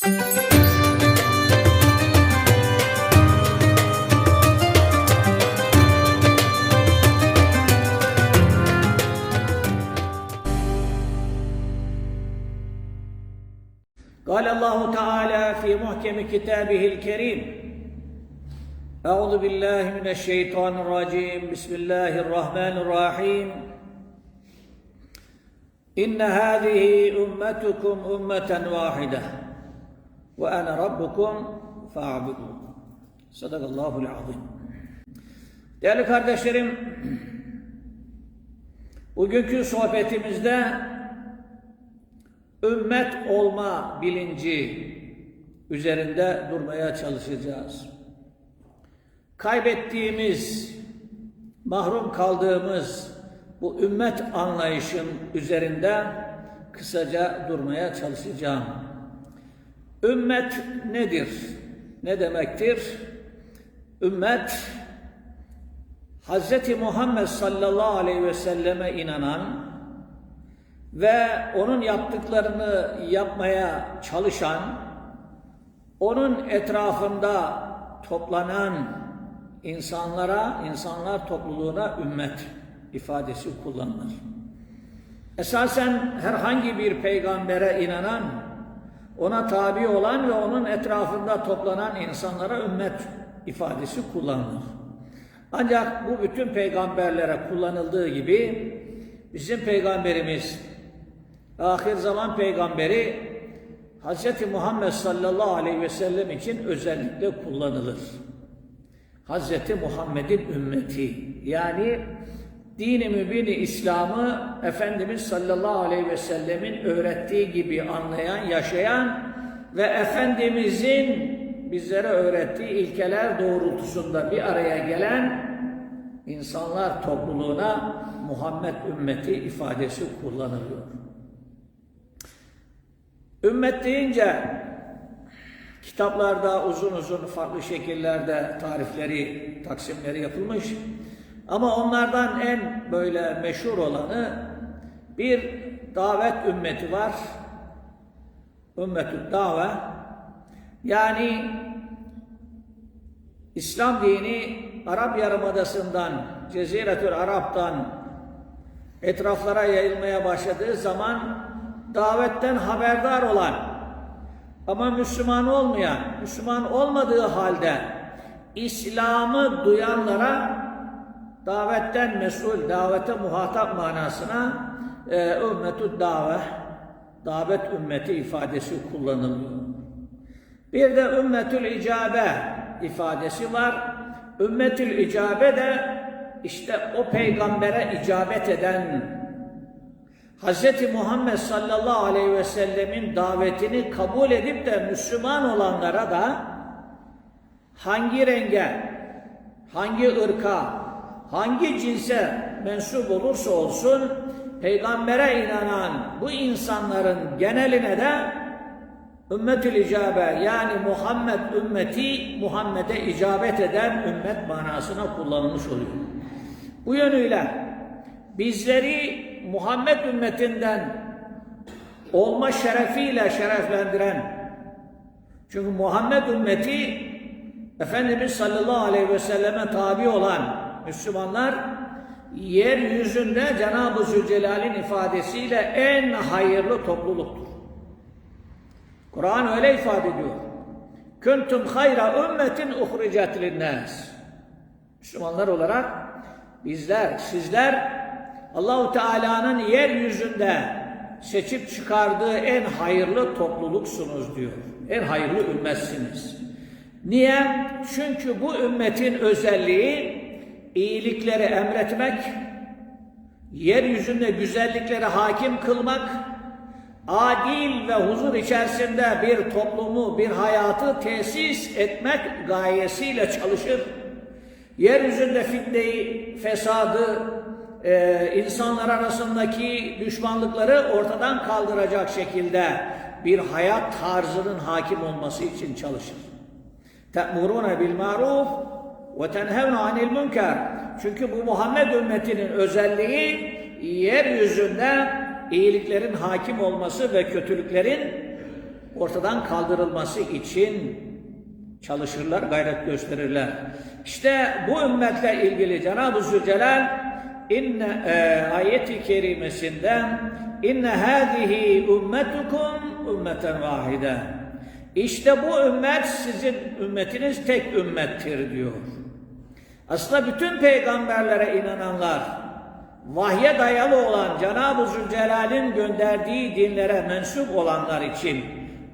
قال الله تعالى في محكم كتابه الكريم أعوذ بالله من الشيطان الرجيم بسم الله الرحمن الرحيم. إن هذه أمتكم أمة واحدة. Ve ana rabbukum fa'budun. Sadakallahul azim. Değerli kardeşlerim, bugünkü sohbetimizde ümmet olma bilinci üzerinde durmaya çalışacağız. Kaybettiğimiz, mahrum kaldığımız bu ümmet anlayışın üzerinde kısaca durmaya çalışacağım. Ümmet nedir? Ne demektir? Ümmet Hz. Muhammed sallallahu aleyhi ve selleme inanan ve onun yaptıklarını yapmaya çalışan, onun etrafında toplanan insanlara, insanlar topluluğuna ümmet ifadesi kullanılır. Esasen herhangi bir peygambere inanan, ona tabi olan ve onun etrafında toplanan insanlara ümmet ifadesi kullanılır. Ancak bu bütün peygamberlere kullanıldığı gibi bizim peygamberimiz ahir zaman peygamberi Hz. Muhammed sallallahu aleyhi ve sellem için özellikle kullanılır. Hz. Muhammed'in ümmeti yani dini mübini İslam'ı Efendimiz sallallahu aleyhi ve sellemin öğrettiği gibi anlayan, yaşayan ve Efendimizin bizlere öğrettiği ilkeler doğrultusunda bir araya gelen insanlar topluluğuna Muhammed ümmeti ifadesi kullanılıyor. Ümmet deyince kitaplarda uzun uzun farklı şekillerde tarifleri, taksimleri yapılmış. Ama onlardan en böyle meşhur olanı bir davet ümmeti var. Ümmetü dave. Yani İslam dini Arap Yarımadası'ndan, Ceziretül Arap'tan etraflara yayılmaya başladığı zaman davetten haberdar olan ama Müslüman olmayan, Müslüman olmadığı halde İslam'ı duyanlara davetten mesul, davete muhatap manasına e, ümmetü dave, davet ümmeti ifadesi kullanılıyor. Bir de ümmetül icabe ifadesi var. Ümmetül icabe de işte o peygambere icabet eden Hz. Muhammed sallallahu aleyhi ve sellemin davetini kabul edip de Müslüman olanlara da hangi renge, hangi ırka, hangi cinse mensup olursa olsun peygambere inanan bu insanların geneline de ümmetül icabe yani Muhammed ümmeti Muhammed'e icabet eden ümmet manasına kullanılmış oluyor. Bu yönüyle bizleri Muhammed ümmetinden olma şerefiyle şereflendiren çünkü Muhammed ümmeti Efendimiz sallallahu aleyhi ve selleme tabi olan Müslümanlar yeryüzünde Cenab-ı Zülcelal'in ifadesiyle en hayırlı topluluktur. Kur'an öyle ifade ediyor. Kuntum hayra ümmetin uhricet linnas. Müslümanlar olarak bizler, sizler Allahu Teala'nın yeryüzünde seçip çıkardığı en hayırlı topluluksunuz diyor. En hayırlı ümmetsiniz. Niye? Çünkü bu ümmetin özelliği iyilikleri emretmek, yeryüzünde güzellikleri hakim kılmak, adil ve huzur içerisinde bir toplumu, bir hayatı tesis etmek gayesiyle çalışır. Yeryüzünde fitneyi, fesadı, e, insanlar arasındaki düşmanlıkları ortadan kaldıracak şekilde bir hayat tarzının hakim olması için çalışır. Te'murune bil ve tenhevne anil. Çünkü bu Muhammed ümmetinin özelliği yeryüzünde iyiliklerin hakim olması ve kötülüklerin ortadan kaldırılması için çalışırlar, gayret gösterirler. İşte bu ümmetle ilgili Cenab-ı Zülcelal inne e, ayeti kerimesinde inne hâzihi ümmetukum ümmeten vahide. İşte bu ümmet sizin ümmetiniz tek ümmettir diyor. Aslında bütün peygamberlere inananlar, vahye dayalı olan Cenab-ı Zülcelal'in gönderdiği dinlere mensup olanlar için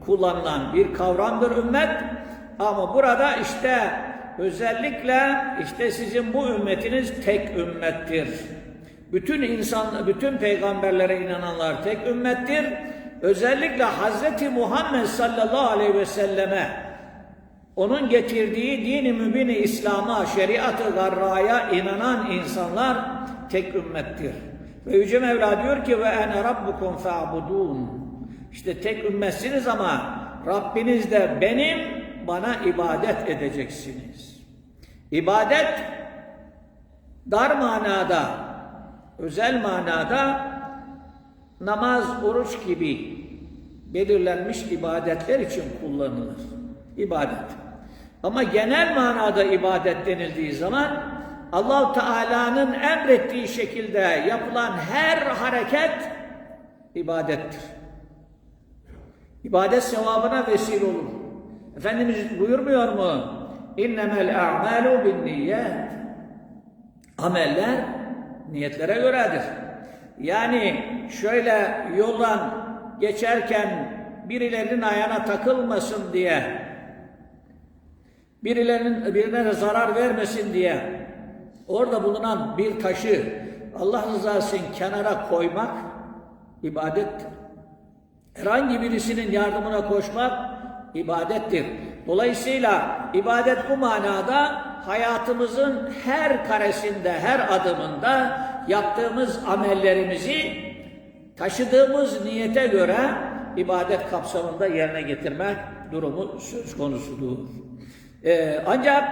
kullanılan bir kavramdır ümmet. Ama burada işte özellikle işte sizin bu ümmetiniz tek ümmettir. Bütün insan, bütün peygamberlere inananlar tek ümmettir. Özellikle Hazreti Muhammed sallallahu aleyhi ve selleme onun getirdiği dini mübini İslam'a, şeriat-ı garraya inanan insanlar tek ümmettir. Ve Yüce Mevla diyor ki ve ene rabbukum fa'budun. İşte tek ümmetsiniz ama Rabbiniz de benim bana ibadet edeceksiniz. İbadet dar manada, özel manada namaz, oruç gibi belirlenmiş ibadetler için kullanılır. İbadet. Ama genel manada ibadet denildiği zaman allah Teala'nın emrettiği şekilde yapılan her hareket ibadettir. İbadet sevabına vesile olur. Efendimiz buyurmuyor mu? İnnemel a'malu bin niyet. Ameller niyetlere göredir. Yani şöyle yoldan geçerken birilerinin ayağına takılmasın diye, birilerinin birine zarar vermesin diye orada bulunan bir taşı Allah rızası için kenara koymak ibadettir. Herhangi birisinin yardımına koşmak ibadettir. Dolayısıyla ibadet bu manada hayatımızın her karesinde, her adımında yaptığımız amellerimizi taşıdığımız niyete göre ibadet kapsamında yerine getirmek durumu söz konusudur. Ee, ancak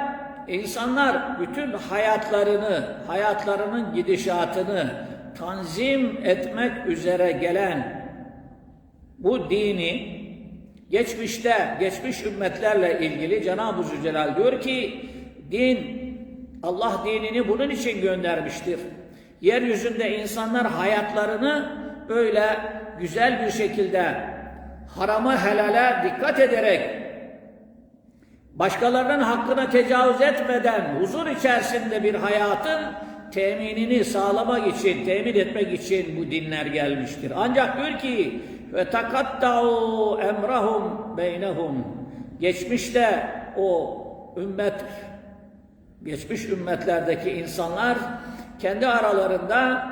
insanlar bütün hayatlarını, hayatlarının gidişatını tanzim etmek üzere gelen bu dini geçmişte, geçmiş ümmetlerle ilgili Cenab-ı Zülcelal diyor ki din, Allah dinini bunun için göndermiştir. Yeryüzünde insanlar hayatlarını böyle güzel bir şekilde harama helale dikkat ederek başkalarının hakkına tecavüz etmeden huzur içerisinde bir hayatın teminini sağlamak için, temin etmek için bu dinler gelmiştir. Ancak diyor ki ve takattau emrahum beynehum geçmişte o ümmet geçmiş ümmetlerdeki insanlar kendi aralarında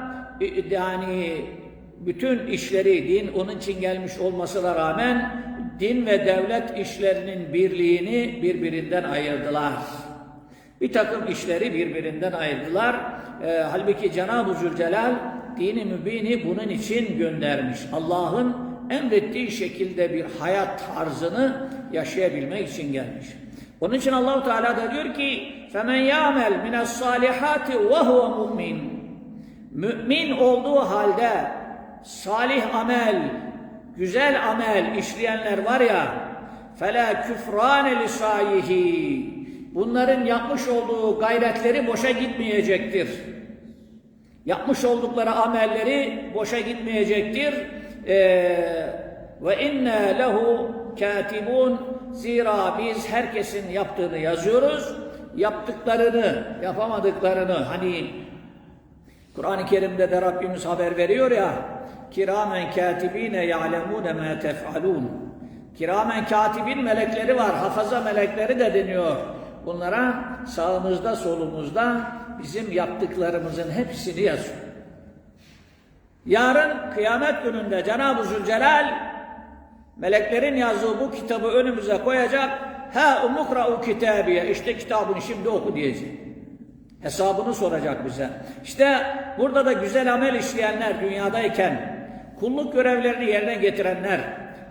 yani bütün işleri din onun için gelmiş olmasına rağmen din ve devlet işlerinin birliğini birbirinden ayırdılar. Bir takım işleri birbirinden ayırdılar. E, halbuki Cenab-ı Zülcelal dini mübini bunun için göndermiş. Allah'ın emrettiği şekilde bir hayat tarzını yaşayabilmek için gelmiş. Onun için Allahu Teala da diyor ki: "Femen ya'mel mine's salihati ve huve mu'min." Mümin olduğu halde salih amel, güzel amel işleyenler var ya, fela küfrane lisayihi. Bunların yapmış olduğu gayretleri boşa gitmeyecektir. Yapmış oldukları amelleri boşa gitmeyecektir. Ee, ve inne lehu katibun zira biz herkesin yaptığını yazıyoruz. Yaptıklarını, yapamadıklarını hani Kur'an-ı Kerim'de de Rabbimiz haber veriyor ya kiramen katibine ya'lemune ma tef'alun. Kiramen katibin melekleri var hafaza melekleri de deniyor. Bunlara sağımızda solumuzda bizim yaptıklarımızın hepsini yazıyor. Yarın kıyamet gününde Cenab-ı Zülcelal meleklerin yazdığı bu kitabı önümüze koyacak. Ha umukra'u kitabiye işte kitabını şimdi oku diyecek. Hesabını soracak bize. İşte burada da güzel amel işleyenler dünyadayken, kulluk görevlerini yerine getirenler,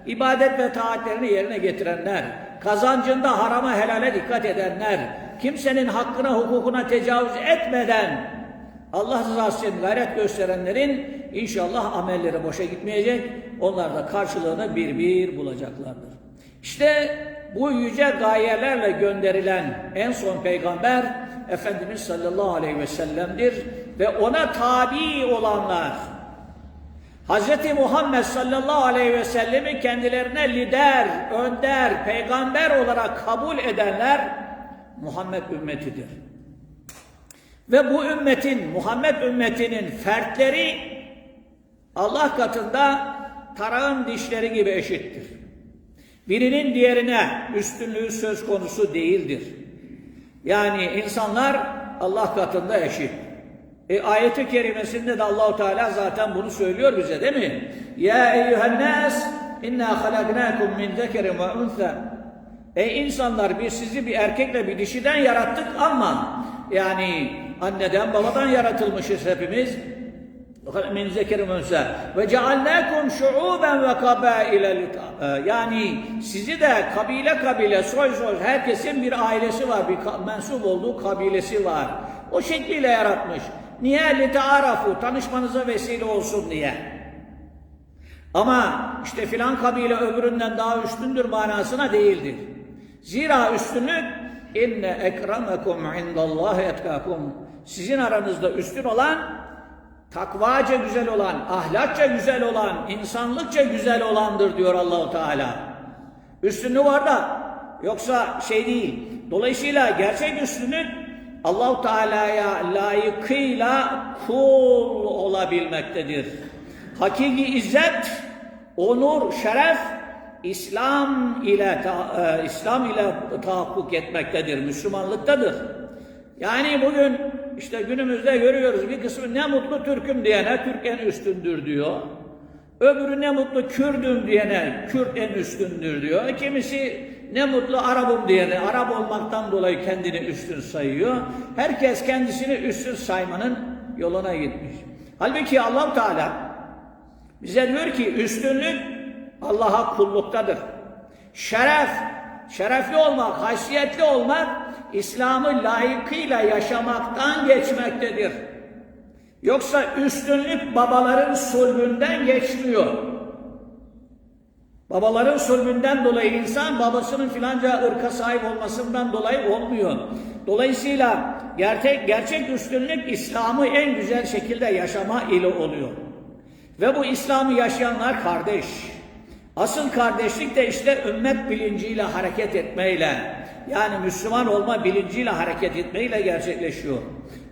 ibadet ve taatlerini yerine getirenler, kazancında harama helale dikkat edenler, kimsenin hakkına hukukuna tecavüz etmeden Allah rızası için gayret gösterenlerin inşallah amelleri boşa gitmeyecek. onlar da karşılığını bir bir bulacaklardır. İşte bu yüce gayelerle gönderilen en son peygamber Efendimiz sallallahu aleyhi ve sellem'dir ve ona tabi olanlar Hz. Muhammed sallallahu aleyhi ve sellemi kendilerine lider, önder, peygamber olarak kabul edenler Muhammed ümmetidir. Ve bu ümmetin, Muhammed ümmetinin fertleri Allah katında tarağın dişleri gibi eşittir. Birinin diğerine üstünlüğü söz konusu değildir. Yani insanlar Allah katında eşit. E, ayeti kerimesinde de Allahu Teala zaten bunu söylüyor bize değil mi? Ya eyyühen nas inna halaknakum min zekerin ve unsa. Ey insanlar biz sizi bir erkekle bir dişiden yarattık ama yani anneden babadan yaratılmışız hepimiz. Min zekerin ve unsa. Ve cealnakum şuuben ve kabaile yani sizi de kabile kabile soy soy herkesin bir ailesi var, bir mensup olduğu kabilesi var. O şekliyle yaratmış. Niye? Litearafu, tanışmanıza vesile olsun diye. Ama işte filan kabile öbüründen daha üstündür manasına değildir. Zira üstünlük inne ekremekum indallahi etkakum. Sizin aranızda üstün olan takvaca güzel olan, ahlakça güzel olan, insanlıkça güzel olandır diyor Allahu Teala. Üstünlüğü var da yoksa şey değil. Dolayısıyla gerçek üstünlük Allahu Teala'ya layıkıyla kul olabilmektedir. Hakiki izzet, onur, şeref İslam ile e, İslam ile tahakkuk etmektedir, Müslümanlıktadır. Yani bugün işte günümüzde görüyoruz bir kısmı ne mutlu Türk'üm diyene Türk en üstündür diyor. Öbürü ne mutlu Kürdüm diyene Kürt en üstündür diyor. Kimisi ne mutlu Arap'ım diyene Arap olmaktan dolayı kendini üstün sayıyor. Herkes kendisini üstün saymanın yoluna gitmiş. Halbuki allah Teala bize diyor ki üstünlük Allah'a kulluktadır. Şeref, şerefli olmak, haysiyetli olmak İslam'ı layıkıyla yaşamaktan geçmektedir. Yoksa üstünlük babaların sulbünden geçmiyor. Babaların sulbünden dolayı insan babasının filanca ırka sahip olmasından dolayı olmuyor. Dolayısıyla gerçek, gerçek üstünlük İslam'ı en güzel şekilde yaşama ile oluyor. Ve bu İslam'ı yaşayanlar kardeş. Asıl kardeşlik de işte ümmet bilinciyle hareket etmeyle, yani Müslüman olma bilinciyle hareket etmeyle gerçekleşiyor.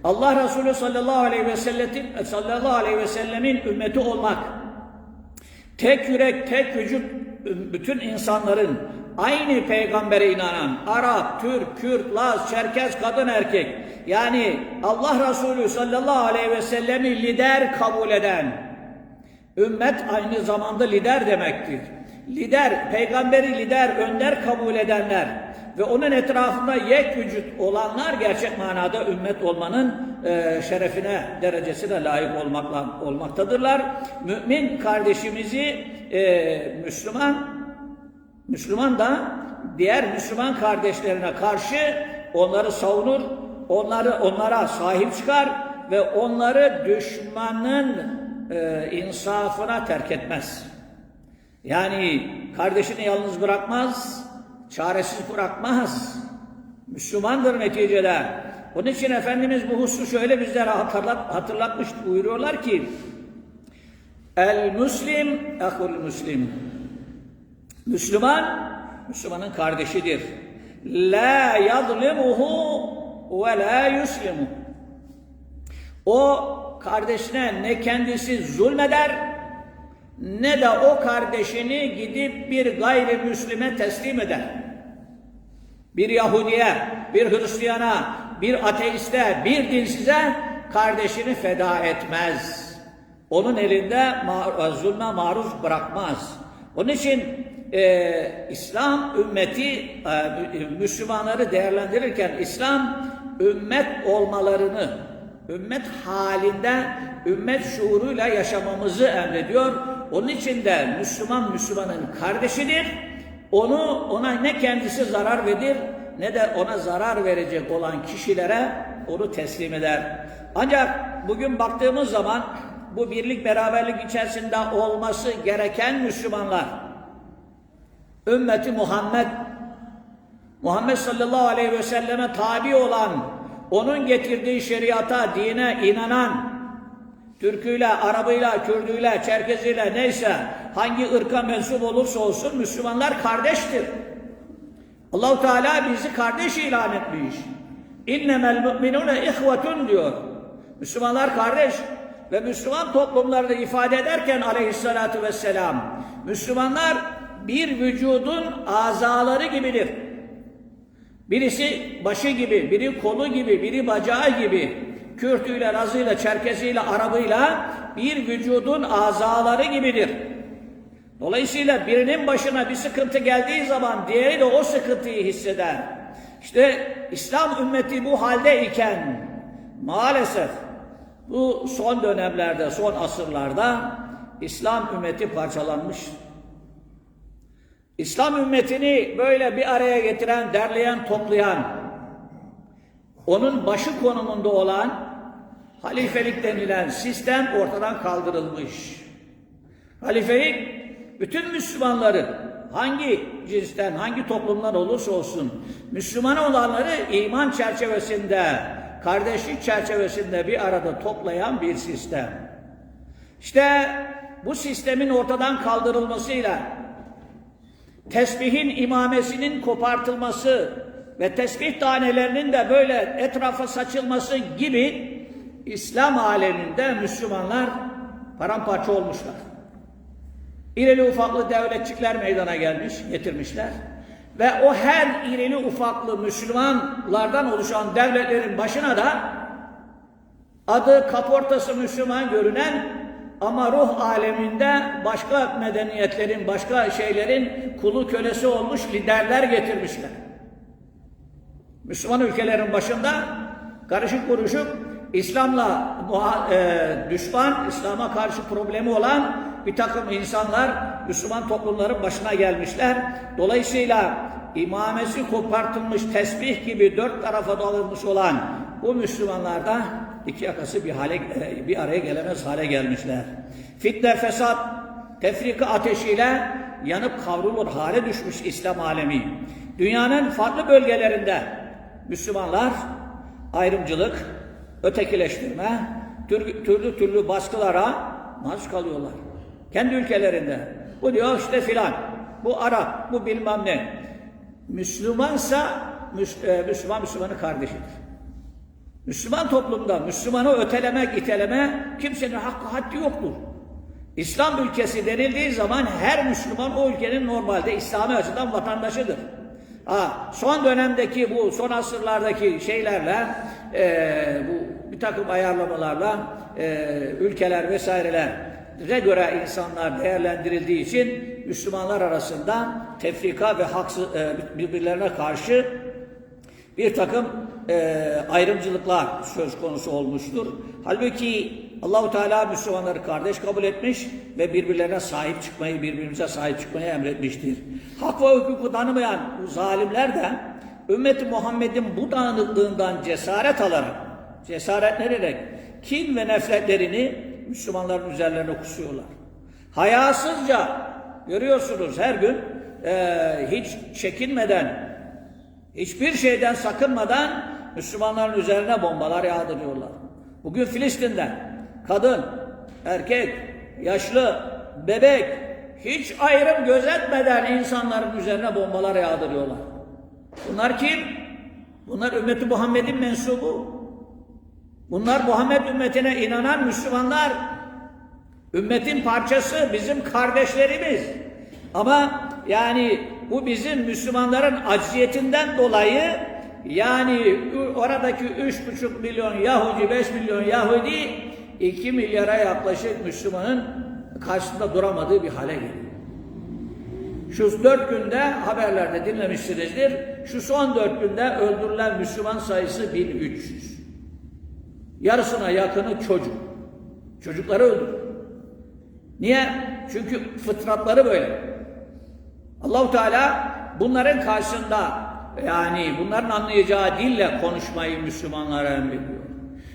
Allah Resulü sallallahu aleyhi ve sellemin sallallahu aleyhi ve sellemin ümmeti olmak, tek yürek, tek vücut bütün insanların aynı peygambere inanan Arap, Türk, Kürt, Laz, Çerkez, kadın, erkek yani Allah Resulü sallallahu aleyhi ve sellemi lider kabul eden ümmet aynı zamanda lider demektir. Lider, peygamberi lider, önder kabul edenler ve onun etrafında yek vücut olanlar gerçek manada ümmet olmanın e, şerefine, derecesine layık olmakla, olmaktadırlar. Mümin kardeşimizi e, Müslüman, Müslüman da diğer Müslüman kardeşlerine karşı onları savunur, onları onlara sahip çıkar ve onları düşmanın e, insafına terk etmez. Yani kardeşini yalnız bırakmaz, çaresiz bırakmaz. Müslümandır neticede. Onun için Efendimiz bu hususu şöyle bizlere hatırlat, hatırlatmış buyuruyorlar ki El Müslim ehul Müslim Müslüman Müslümanın kardeşidir. La yadlimuhu ve la yuslimu O kardeşine ne kendisi zulmeder ne de o kardeşini gidip bir gayrimüslime teslim eder. Bir Yahudiye, bir Hristiyana, bir ateiste, bir dinsize kardeşini feda etmez. Onun elinde zulme maruz bırakmaz. Onun için e, İslam ümmeti, e, Müslümanları değerlendirirken İslam ümmet olmalarını, ümmet halinde, ümmet şuuruyla yaşamamızı emrediyor. Onun için de Müslüman Müslümanın kardeşidir. Onu ona ne kendisi zarar verir ne de ona zarar verecek olan kişilere onu teslim eder. Ancak bugün baktığımız zaman bu birlik beraberlik içerisinde olması gereken Müslümanlar. Ümmeti Muhammed Muhammed sallallahu aleyhi ve selleme tabi olan, onun getirdiği şeriata, dine inanan, Türküyle, Arabıyla, Kürdüyle, Çerkeziyle neyse hangi ırka mensup olursa olsun Müslümanlar kardeştir. Allahu Teala bizi kardeş ilan etmiş. İnnemel mu'minune ihvetun diyor. Müslümanlar kardeş ve Müslüman toplumlarda ifade ederken aleyhissalatu vesselam Müslümanlar bir vücudun azaları gibidir. Birisi başı gibi, biri kolu gibi, biri bacağı gibi, Kürtüyle, Razıyla, Çerkeziyle, Arabıyla bir vücudun azaları gibidir. Dolayısıyla birinin başına bir sıkıntı geldiği zaman diğeri de o sıkıntıyı hisseder. İşte İslam ümmeti bu halde iken maalesef bu son dönemlerde, son asırlarda İslam ümmeti parçalanmış. İslam ümmetini böyle bir araya getiren, derleyen, toplayan, onun başı konumunda olan halifelik denilen sistem ortadan kaldırılmış. Halifelik bütün Müslümanları hangi cinsten, hangi toplumdan olursa olsun Müslüman olanları iman çerçevesinde, kardeşlik çerçevesinde bir arada toplayan bir sistem. İşte bu sistemin ortadan kaldırılmasıyla tesbihin imamesinin kopartılması ve tesbih tanelerinin de böyle etrafa saçılması gibi İslam aleminde Müslümanlar paramparça olmuşlar. İrili ufaklı devletçikler meydana gelmiş, getirmişler. Ve o her irili ufaklı Müslümanlardan oluşan devletlerin başına da adı kaportası Müslüman görünen ama ruh aleminde başka medeniyetlerin, başka şeylerin kulu kölesi olmuş liderler getirmişler. Müslüman ülkelerin başında karışık kuruşuk İslam'la e, düşman, İslam'a karşı problemi olan bir takım insanlar Müslüman toplumların başına gelmişler. Dolayısıyla imamesi kopartılmış tesbih gibi dört tarafa dağılmış olan bu Müslümanlar da iki yakası bir hale e, bir araya gelemez hale gelmişler. Fitne, fesat, tefrika ateşiyle yanıp kavrulur hale düşmüş İslam alemi. Dünyanın farklı bölgelerinde Müslümanlar ayrımcılık, ötekileştirme, tür, türlü türlü baskılara maruz kalıyorlar. Kendi ülkelerinde. Bu diyor işte filan, bu Arap, bu bilmem ne. Müslümansa e, Müslüman Müslümanın kardeşidir. Müslüman toplumda Müslümanı ötelemek, iteleme kimsenin hakkı haddi yoktur. İslam ülkesi denildiği zaman her Müslüman o ülkenin normalde İslami açıdan vatandaşıdır. Ha, son dönemdeki bu son asırlardaki şeylerle e, bu bir takım ayarlamalarla e, ülkeler vesairelere göre insanlar değerlendirildiği için Müslümanlar arasında tefrika ve haksız, e, birbirlerine karşı bir takım e, ayrımcılıklar söz konusu olmuştur. Halbuki Allahu Teala Müslümanları kardeş kabul etmiş ve birbirlerine sahip çıkmayı, birbirimize sahip çıkmayı emretmiştir. Hak ve hukuku tanımayan bu zalimler de ümmeti Muhammed'in bu dağınıklığından cesaret alarak, cesaretlenerek kin ve nefretlerini Müslümanların üzerlerine kusuyorlar. Hayasızca görüyorsunuz her gün e, hiç çekinmeden, hiçbir şeyden sakınmadan Müslümanların üzerine bombalar yağdırıyorlar. Bugün Filistin'de kadın, erkek, yaşlı, bebek hiç ayrım gözetmeden insanların üzerine bombalar yağdırıyorlar. Bunlar kim? Bunlar ümmeti Muhammed'in mensubu. Bunlar Muhammed ümmetine inanan Müslümanlar. Ümmetin parçası bizim kardeşlerimiz. Ama yani bu bizim Müslümanların acziyetinden dolayı yani oradaki üç buçuk milyon Yahudi, beş milyon Yahudi iki milyara yaklaşık Müslümanın karşısında duramadığı bir hale geliyor. Şu dört günde haberlerde dinlemişsinizdir. Şu son dört günde öldürülen Müslüman sayısı 1300. Yarısına yakını çocuk. Çocukları öldür. Niye? Çünkü fıtratları böyle. Allahu Teala bunların karşısında yani bunların anlayacağı dille konuşmayı Müslümanlara emrediyor.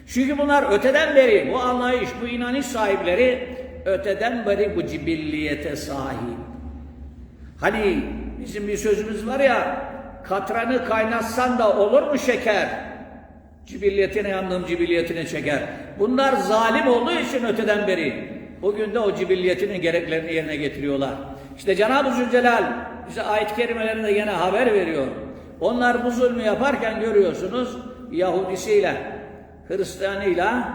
Çünkü bunlar öteden beri bu anlayış, bu inanış sahipleri öteden beri bu cibilliyete sahip. Hani bizim bir sözümüz var ya, katranı kaynatsan da olur mu şeker? Cibilliyetine yandım cibilliyetine çeker. Bunlar zalim olduğu için öteden beri. Bugün de o cibilliyetinin gereklerini yerine getiriyorlar. İşte Cenab-ı Zülcelal bize ayet-i kerimelerinde yine haber veriyor. Onlar bu zulmü yaparken görüyorsunuz Yahudisiyle, Hristiyanıyla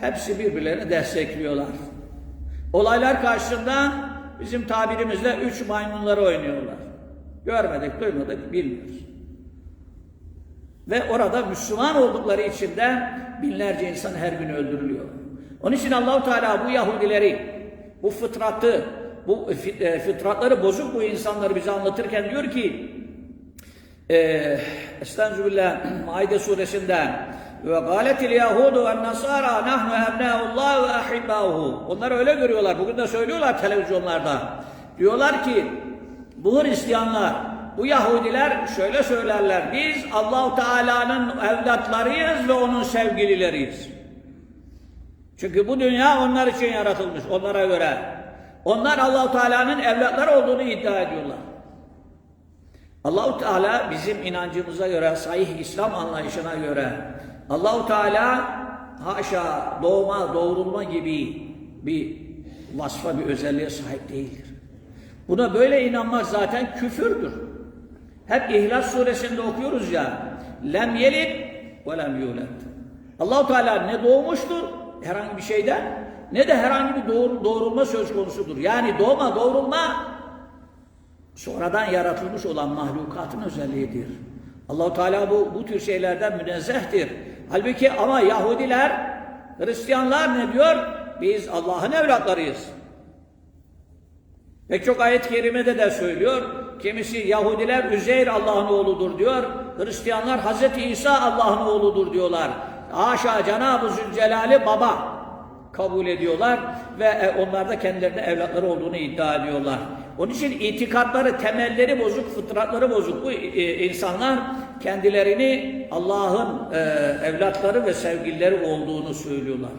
hepsi birbirlerini destekliyorlar. Olaylar karşısında bizim tabirimizle üç maymunları oynuyorlar. Görmedik, duymadık, bilmiyoruz. Ve orada Müslüman oldukları için de binlerce insan her gün öldürülüyor. Onun için Allahu Teala bu Yahudileri, bu fıtratı, bu fit- e, bozuk bu insanları bize anlatırken diyor ki e, Estağfirullah Maide suresinde ve galetil yahudu ve nasara nahnu ebnaullah ve ahibbahu. Onlar öyle görüyorlar. Bugün de söylüyorlar televizyonlarda. Diyorlar ki bu Hristiyanlar, bu Yahudiler şöyle söylerler. Biz Allahu Teala'nın evlatlarıyız ve onun sevgilileriyiz. Çünkü bu dünya onlar için yaratılmış onlara göre. Onlar Allahu Teala'nın evlatları olduğunu iddia ediyorlar. Allahu Teala bizim inancımıza göre, sahih İslam anlayışına göre Allahu Teala haşa doğma, doğrulma gibi bir vasfa, bir özelliğe sahip değildir. Buna böyle inanmak zaten küfürdür. Hep İhlas suresinde okuyoruz ya. Lem yelid ve lem yulad. Allahu Teala ne doğmuştur herhangi bir şeyden ne de herhangi bir doğru, doğrulma söz konusudur. Yani doğma, doğrulma sonradan yaratılmış olan mahlukatın özelliğidir. Allahu Teala bu bu tür şeylerden münezzehtir. Halbuki ama Yahudiler, Hristiyanlar ne diyor? Biz Allah'ın evlatlarıyız. Pek çok ayet-i kerimede de söylüyor. Kimisi Yahudiler Üzeyr Allah'ın oğludur diyor. Hristiyanlar Hazreti İsa Allah'ın oğludur diyorlar. Haşa Cenab-ı Zülcelal'i baba kabul ediyorlar ve e, onlar da kendilerine evlatları olduğunu iddia ediyorlar. Onun için itikatları, temelleri bozuk, fıtratları bozuk bu e, insanlar kendilerini Allah'ın e, evlatları ve sevgilileri olduğunu söylüyorlar.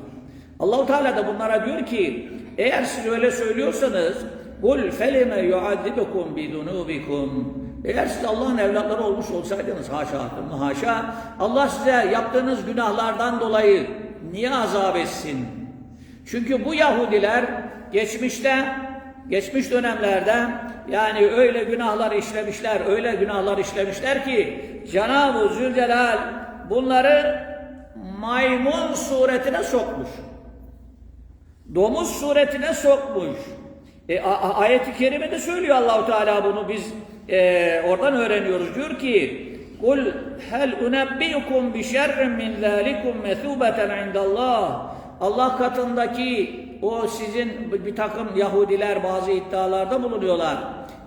Allahu Teala da bunlara diyor ki eğer siz öyle söylüyorsanız kul felime yuazibukum bidunubikum eğer siz Allah'ın evlatları olmuş olsaydınız haşa haşa Allah size yaptığınız günahlardan dolayı niye azap etsin? Çünkü bu Yahudiler geçmişte geçmiş dönemlerde yani öyle günahlar işlemişler, öyle günahlar işlemişler ki Cenab-ı Zülcelal bunları maymun suretine sokmuş. Domuz suretine sokmuş. E, ayet-i kerimede söylüyor Allahu Teala bunu biz e, oradan öğreniyoruz. Diyor ki Kul hel unebbiyukum bi şerrin min zalikum mesubeten indallah. Allah katındaki o sizin bir takım Yahudiler bazı iddialarda bulunuyorlar.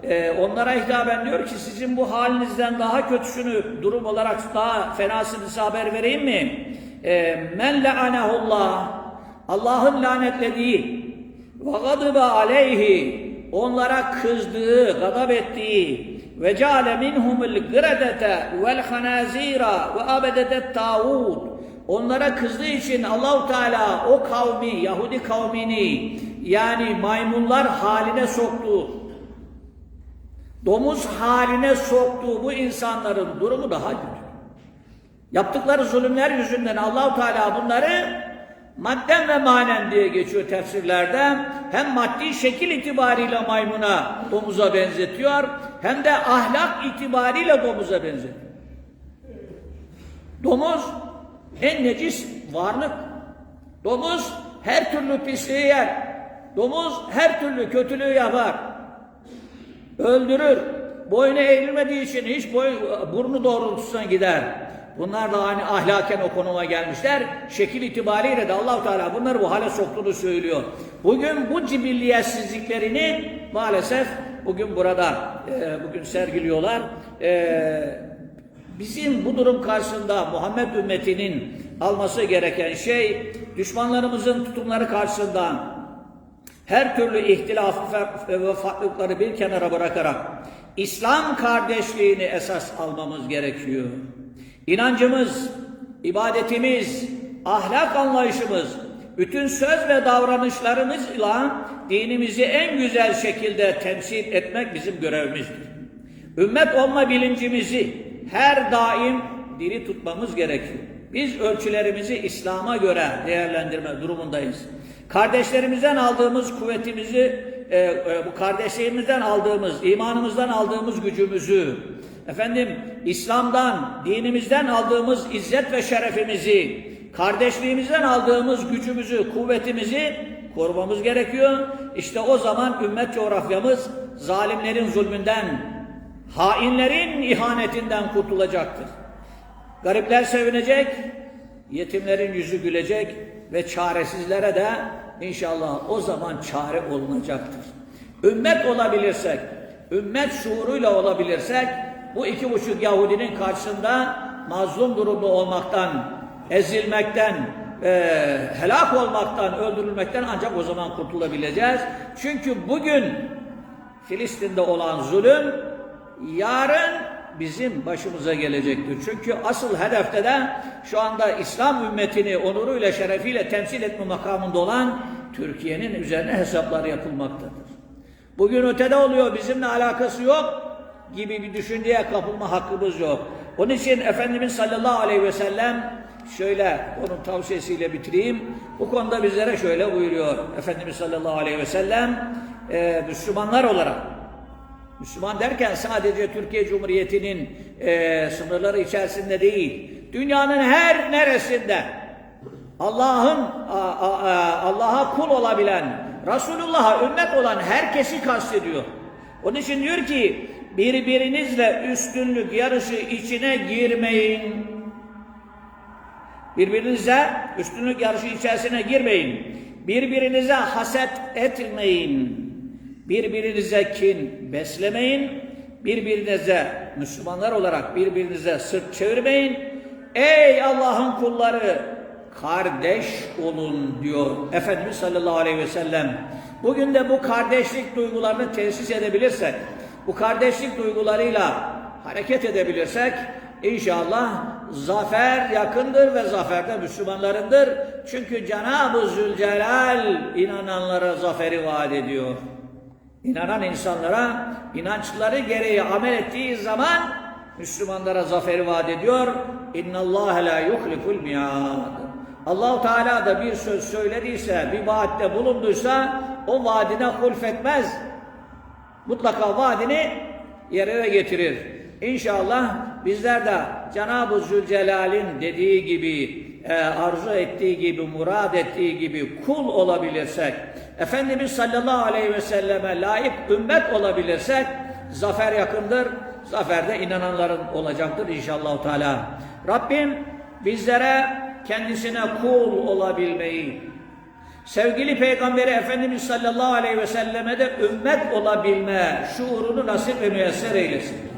E, onlara hitaben diyor ki sizin bu halinizden daha kötüsünü durum olarak daha fenasını size haber vereyim mi? E, men le'anehullah Allah'ın lanetlediği ve gadibe aleyhi onlara kızdığı, gadab ettiği ve ceale minhumul gredete vel hanazira ve abededet tağut onlara kızdığı için Allahu Teala o kavmi Yahudi kavmini yani maymunlar haline soktu. Domuz haline soktuğu bu insanların durumu daha kötü. Yaptıkları zulümler yüzünden Allahu Teala bunları madden ve manen diye geçiyor tefsirlerde. Hem maddi şekil itibariyle maymuna, domuza benzetiyor, hem de ahlak itibariyle domuza benzetiyor. Domuz en necis varlık. Domuz her türlü pisliği yer. Domuz her türlü kötülüğü yapar. Öldürür. Boynu eğilmediği için hiç boy, burnu doğrultusuna gider. Bunlar da hani ahlaken o konuma gelmişler. Şekil itibariyle de Allahu Teala bunları bu hale soktuğunu söylüyor. Bugün bu cibilliyetsizliklerini maalesef bugün burada e, bugün sergiliyorlar. E, bizim bu durum karşısında Muhammed ümmetinin alması gereken şey düşmanlarımızın tutumları karşısında her türlü ihtilaf ve farklılıkları bir kenara bırakarak İslam kardeşliğini esas almamız gerekiyor. İnancımız, ibadetimiz, ahlak anlayışımız, bütün söz ve davranışlarımızla dinimizi en güzel şekilde temsil etmek bizim görevimizdir. Ümmet olma bilincimizi her daim diri tutmamız gerekiyor. Biz ölçülerimizi İslam'a göre değerlendirme durumundayız. Kardeşlerimizden aldığımız kuvvetimizi, e, e, bu kardeşliğimizden aldığımız, imanımızdan aldığımız gücümüzü, efendim İslam'dan, dinimizden aldığımız izzet ve şerefimizi, kardeşliğimizden aldığımız gücümüzü, kuvvetimizi korumamız gerekiyor. İşte o zaman ümmet coğrafyamız zalimlerin zulmünden, hainlerin ihanetinden kurtulacaktır. Garipler sevinecek, yetimlerin yüzü gülecek ve çaresizlere de inşallah o zaman çare olunacaktır. Ümmet olabilirsek, ümmet şuuruyla olabilirsek, bu iki buçuk Yahudinin karşısında mazlum durumda olmaktan, ezilmekten, e, helak olmaktan, öldürülmekten ancak o zaman kurtulabileceğiz. Çünkü bugün Filistin'de olan zulüm yarın bizim başımıza gelecektir. Çünkü asıl hedefte de şu anda İslam ümmetini onuruyla, şerefiyle temsil etme makamında olan Türkiye'nin üzerine hesaplar yapılmaktadır. Bugün ötede oluyor, bizimle alakası yok gibi bir düşünceye kapılma hakkımız yok. Onun için Efendimiz sallallahu aleyhi ve sellem şöyle onun tavsiyesiyle bitireyim. Bu konuda bizlere şöyle buyuruyor. Efendimiz sallallahu aleyhi ve sellem e, Müslümanlar olarak Müslüman derken sadece Türkiye Cumhuriyeti'nin e, sınırları içerisinde değil, dünyanın her neresinde Allah'ın Allah'a kul olabilen, Resulullah'a ümmet olan herkesi kastediyor. Onun için diyor ki birbirinizle üstünlük yarışı içine girmeyin. Birbirinize üstünlük yarışı içerisine girmeyin. Birbirinize haset etmeyin. Birbirinize kin beslemeyin. Birbirinize Müslümanlar olarak birbirinize sırt çevirmeyin. Ey Allah'ın kulları kardeş olun diyor Efendimiz sallallahu aleyhi ve sellem. Bugün de bu kardeşlik duygularını tesis edebilirsek, bu kardeşlik duygularıyla hareket edebilirsek inşallah zafer yakındır ve zafer de Müslümanlarındır. Çünkü Cenab-ı Zülcelal inananlara zaferi vaat ediyor. İnanan insanlara inançları gereği amel ettiği zaman Müslümanlara zaferi vaat ediyor. İnna Allah la yuhliful miad. Allahu Teala da bir söz söylediyse, bir vaatte bulunduysa o vaadine hulfetmez. Mutlaka vaadini yerine getirir. İnşallah bizler de Cenab-ı Zülcelal'in dediği gibi, e, arzu ettiği gibi, murad ettiği gibi kul olabilirsek, Efendimiz sallallahu aleyhi ve selleme layık ümmet olabilirsek, zafer yakındır, zaferde inananların olacaktır inşallah Teala. Rabbim bizlere kendisine kul olabilmeyi, sevgili Peygamberi Efendimiz sallallahu aleyhi ve selleme de ümmet olabilme şuurunu nasip ve müyesser eylesin.